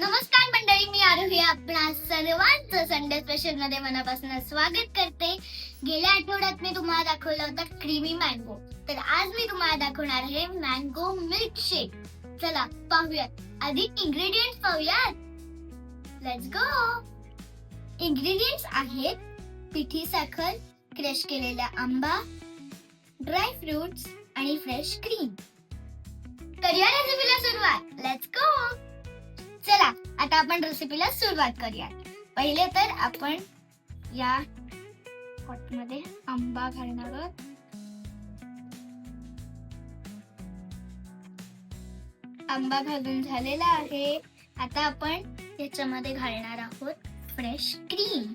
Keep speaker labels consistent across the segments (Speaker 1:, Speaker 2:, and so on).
Speaker 1: नमस्कार मंडळी मी आरोही. आपणा सर्वांचं संडे स्पेशलमध्ये मनापासून स्वागत करते. गेल्या आठवड्यात मी तुम्हाला दाखवलं होतं क्रीमी मँगो तर आज मी तुम्हाला दाखवणार आहे मँगो मिल्क शेक चला पाहूयात. आधी इंग्रेडियंट पाहूयात. लेट्स गो इंग्रेडियंट्स आहेत पिठी साखर क्रश केलेला आंबा ड्राय फ्रुट्स आणि फ्रेश क्रीम करूया रेसिपीला सुरुवात. लेट्स गो चला आता आपण रेसिपीला सुरुवात करूया पहिले तर आपण या मध्ये आंबा घालणार आहोत. आंबा घालून झालेला आहे. आता आपण याच्यामध्ये घालणार आहोत फ्रेश क्रीम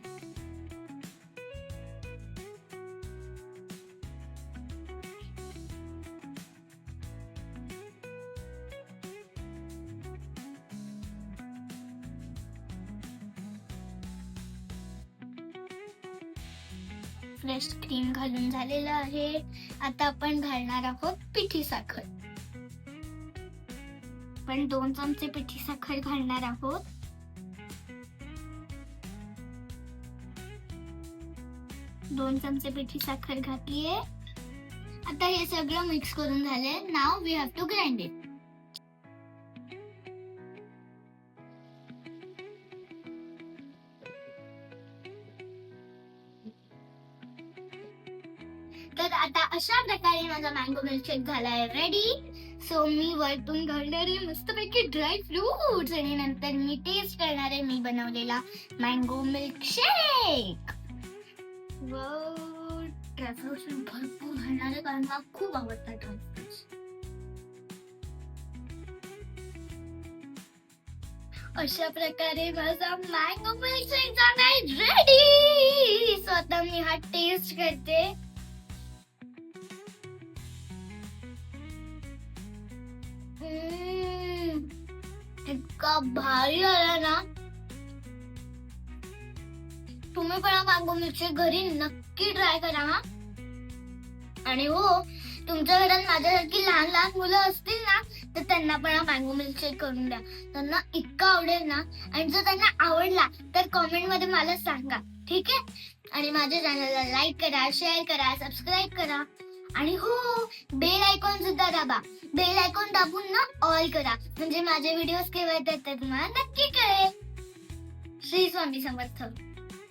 Speaker 1: फ्रेश क्रीम घालून झालेलं आहे. आता आपण घालणार आहोत पिठी साखर. पण दोन चमचे पिठी साखर घालणार आहोत. दोन चमचे पिठी साखर घातलीये. आता हे सगळं मिक्स करून झालंय. Now we have to grind it आता अशा प्रकारे माझा मँगो मिल्कशेक झालाय. रेडी सो मी वरतून घालणार आहे मस्तपैकी ड्राय फ्रुट्स आणि नंतर मी टेस्ट करणार आहे मी बनवलेला मँगो मिल्कशेक भरपूर घालणार आहे कारण मला खूप आवडतात अशा प्रकारे माझा मँगो मिल्कशेक झालाय. रेडी सो आता मी हा टेस्ट करते. इतका भारी आला ना. तुम्ही पण हा मिल्कशेक घरी नक्की ट्राय करा हा. आणि हो तुमच्या घरात माझ्यासारखी लहान लहान मुलं असतील ना तर त्यांना पण हा मँगो मिल्कशेक करून द्या. त्यांना इतका आवडेल ना. आणि जर त्यांना आवडला तर कॉमेंटमध्ये मला सांगा. ठीक आहे? आणि माझ्या चॅनलला लाईक करा शेअर करा सबस्क्राईब करा. आणि हो बेल आयकॉन सुद्धा दाबा. बेल आयकॉन दाबून ना ऑल करा. म्हणजे माझे व्हिडिओज केव्हा येतात ते तुम्हाला नक्की कळेल. श्री स्वामी समर्थ.